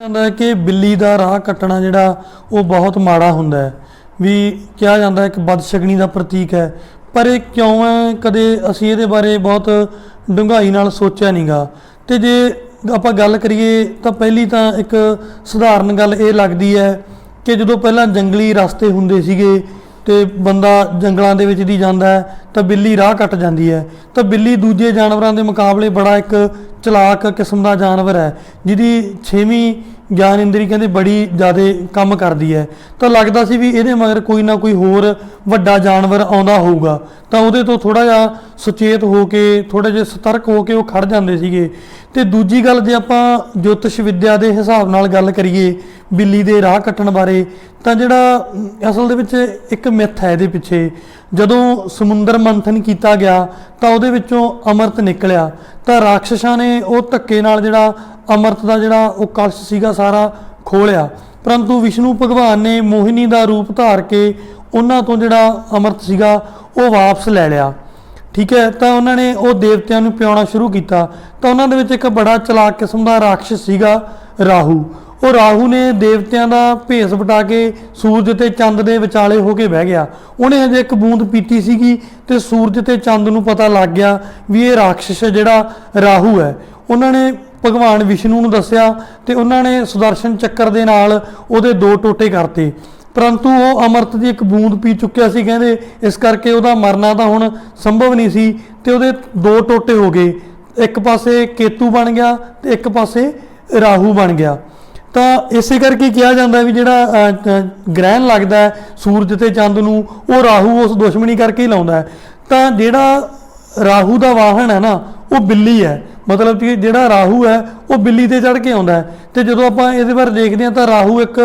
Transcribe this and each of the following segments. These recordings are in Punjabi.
ਜਾਂਦਾ ਹੈ ਕਿ ਬਿੱਲੀ ਦਾ ਰਾਹ ਕੱਟਣਾ ਜਿਹੜਾ, ਉਹ ਬਹੁਤ ਮਾੜਾ ਹੁੰਦਾ ਹੈ। ਵੀ ਕਿਹਾ ਜਾਂਦਾ ਇੱਕ ਕਿ ਬਦਸ਼ਗਨੀ ਦਾ ਪ੍ਰਤੀਕ ਹੈ। ਪਰ ਇਹ ਕਿਉਂ ਹੈ? ਕਦੇ ਅਸੀਂ ਇਹਦੇ ਬਾਰੇ ਬਹੁਤ ਡੂੰਘਾਈ ਨਾਲ ਸੋਚਿਆ ਨਹੀਂਗਾ ਤੇ ਜੇ ਆਪਾਂ ਗੱਲ ਕਰੀਏ, ਤਾਂ ਪਹਿਲੀ ਤਾਂ ਇੱਕ ਸਧਾਰਨ ਗੱਲ ਇਹ ਲੱਗਦੀ ਹੈ ਕਿ ਜਦੋਂ ਪਹਿਲਾਂ ਜੰਗਲੀ ਰਸਤੇ ਹੁੰਦੇ ਸੀਗੇ ਤੇ ਬੰਦਾ ਜੰਗਲਾਂ ਦੇ ਵਿੱਚ ਦੀ ਜਾਂਦਾ ਹੈ, ਤਾਂ ਬਿੱਲੀ ਰਾਹ ਕੱਟ ਜਾਂਦੀ ਹੈ। ਤਾਂ ਬਿੱਲੀ ਦੂਜੇ ਜਾਨਵਰਾਂ ਦੇ ਮੁਕਾਬਲੇ ਬੜਾ ਇੱਕ ਚਲਾਕ ਕਿਸਮ ਦਾ ਜਾਨਵਰ ਹੈ, ਜਿਹਦੀ ਛੇਵੀਂ ਗਿਆਨ ਇੰਦਰੀ ਕਹਿੰਦੇ ਬੜੀ ਜ਼ਿਆਦਾ ਕੰਮ ਕਰਦੀ ਹੈ। ਤਾਂ ਲੱਗਦਾ ਸੀ ਵੀ ਇਹਦੇ ਮਗਰ ਕੋਈ ਨਾ ਕੋਈ ਹੋਰ ਵੱਡਾ ਜਾਨਵਰ ਆਉਂਦਾ ਹੋਊਗਾ। ਤਾਂ ਉਹਦੇ ਤੋਂ ਥੋੜਾ ਜਿਹਾ ਸੁਚੇਤ ਹੋ ਕੇ ਥੋੜੇ ਜਿਹਾ ਸਤਰਕ ਹੋ ਕੇ ਉਹ ਖੜ ਜਾਂਦੇ ਸੀਗੇ। ਤੇ ਦੂਜੀ ਗੱਲ ਜੇ ਆਪਾਂ ਜੋਤਿਸ਼ ਵਿੱਦਿਆ ਦੇ ਹਿਸਾਬ ਨਾਲ ਗੱਲ ਕਰੀਏ ਬਿੱਲੀ ਦੇ ਰਾਹ ਕੱਟਣ ਬਾਰੇ, ਤਾਂ ਜਿਹੜਾ ਅਸਲ ਦੇ ਵਿੱਚ ਇੱਕ ਮਿੱਥ ਹੈ ਇਹਦੇ ਪਿੱਛੇ। ਜਦੋਂ ਸਮੁੰਦਰ ਮੰਥਨ ਕੀਤਾ ਗਿਆ, ਤਾਂ ਉਹਦੇ ਵਿੱਚੋਂ ਅੰਮ੍ਰਿਤ ਨਿਕਲਿਆ। ਤਾਂ ਰਾਖਸ਼ਾਂ ਨੇ ਉਹ ਧੱਕੇ ਨਾਲ ਜਿਹੜਾ ਅੰਮ੍ਰਿਤ ਦਾ ਜਿਹੜਾ ਉਹ ਕਲਸ਼ ਸੀਗਾ ਸਾਰਾ ਖੋਲਿਆ। ਪਰੰਤੂ ਵਿਸ਼ਨੂੰ ਭਗਵਾਨ ਨੇ ਮੋਹਿਨੀ ਦਾ ਰੂਪ ਧਾਰ ਕੇ ਉਹਨਾਂ ਤੋਂ ਜਿਹੜਾ ਅੰਮ੍ਰਿਤ ਸੀਗਾ, ਉਹ ਵਾਪਸ ਲੈ ਲਿਆ। ਠੀਕ ਹੈ, ਤਾਂ ਉਹਨਾਂ ਨੇ ਉਹ ਦੇਵਤਿਆਂ ਨੂੰ ਪਿਆਉਣਾ ਸ਼ੁਰੂ ਕੀਤਾ। ਤਾਂ ਉਹਨਾਂ ਦੇ ਵਿੱਚ ਇੱਕ ਬੜਾ ਚਲਾਕ ਕਿਸਮ ਦਾ ਰਾਖਸ਼ ਸੀਗਾ ਰਾਹੂ। ਉਹ ਰਾਹੂ ਨੇ ਦੇਵਤਿਆਂ ਦਾ ਭੇਸ ਵਟਾ ਕੇ ਸੂਰਜ ਤੇ ਚੰਦ ਦੇ ਵਿਚਾਲੇ ਹੋ ਕੇ ਬਹਿ ਗਿਆ। ਉਹਨੇ ਹਜੇ ਇੱਕ ਬੂੰਦ ਪੀਤੀ ਸੀਗੀ ਤੇ ਸੂਰਜ ਤੇ ਚੰਦ ਨੂੰ ਪਤਾ ਲੱਗ ਗਿਆ ਵੀ ਇਹ ਰਾਖਸ਼ ਜਿਹੜਾ ਰਾਹੂ ਹੈ। ਉਹਨਾਂ ਨੇ ਭਗਵਾਨ ਵਿਸ਼ਨੂੰ ਨੂੰ ਦੱਸਿਆ ਤੇ ਉਹਨਾਂ ਨੇ ਸੁਦਰਸ਼ਨ ਚੱਕਰ ਦੇ ਨਾਲ ਉਹਦੇ ਦੋ ਟੋਟੇ ਕਰਤੇ। ਪਰੰਤੂ ਉਹ ਅੰਮ੍ਰਿਤ ਦੀ ਇੱਕ ਬੂੰਦ ਪੀ ਚੁੱਕਿਆ ਸੀ, ਕਹਿੰਦੇ ਇਸ ਕਰਕੇ ਉਹਦਾ ਮਰਨਾ ਤਾਂ ਹੁਣ ਸੰਭਵ ਨਹੀਂ ਸੀ ਤੇ ਉਹਦੇ ਦੋ ਟੋਟੇ ਹੋ ਗਏ। ਇੱਕ ਪਾਸੇ ਕੇਤੂ ਬਣ ਗਿਆ ਤੇ ਇੱਕ ਪਾਸੇ ਰਾਹੂ ਬਣ ਗਿਆ। ਤਾਂ ਇਸੇ ਕਰਕੇ ਕਿਹਾ ਜਾਂਦਾ ਵੀ ਜਿਹੜਾ ਗ੍ਰਹਿਣ ਲੱਗਦਾ ਸੂਰਜ ਤੇ ਚੰਦ ਨੂੰ, ਉਹ ਰਾਹੂ ਉਸ ਦੁਸ਼ਮਣੀ ਕਰਕੇ ਹੀ ਲਾਉਂਦਾ ਤਾਂ ਜਿਹੜਾ ਰਾਹੂ ਦਾ ਵਾਹਨ ਹੈ ਨਾ, ਉਹ ਬਿੱਲੀ ਹੈ। ਮਤਲਬ ਕਿ ਜਿਹੜਾ ਰਾਹੂ ਹੈ, ਉਹ ਬਿੱਲੀ ਤੇ ਚੜ ਕੇ ਆਉਂਦਾ ਹੈ। ਤੇ ਜਦੋਂ ਆਪਾਂ ਇਹਦੇ ਬਾਰੇ ਦੇਖਦੇ ਹਾਂ ਤਾਂ ਰਾਹੂ ਇੱਕ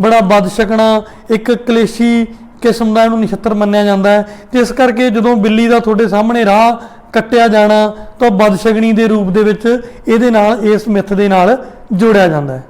ਬੜਾ ਬਦਸ਼ਕਣਾ, ਇੱਕ ਕਲੇਸ਼ੀ ਕਿਸਮ ਦਾ ਇਹਨੂੰ ਨਛੱਤਰ ਮੰਨਿਆ ਜਾਂਦਾ ਹੈ। ਤੇ ਇਸ ਕਰਕੇ ਜਦੋਂ ਬਿੱਲੀ ਦਾ ਤੁਹਾਡੇ ਸਾਹਮਣੇ ਰਾਹ ਕੱਟਿਆ ਜਾਣਾ, ਤਾਂ ਬਦਸ਼ਗਣੀ ਦੇ ਰੂਪ ਦੇ ਵਿੱਚ ਇਹਦੇ ਨਾਲ, ਇਸ ਮਿੱਥ ਦੇ ਨਾਲ ਜੋੜਿਆ ਜਾਂਦਾ ਹੈ।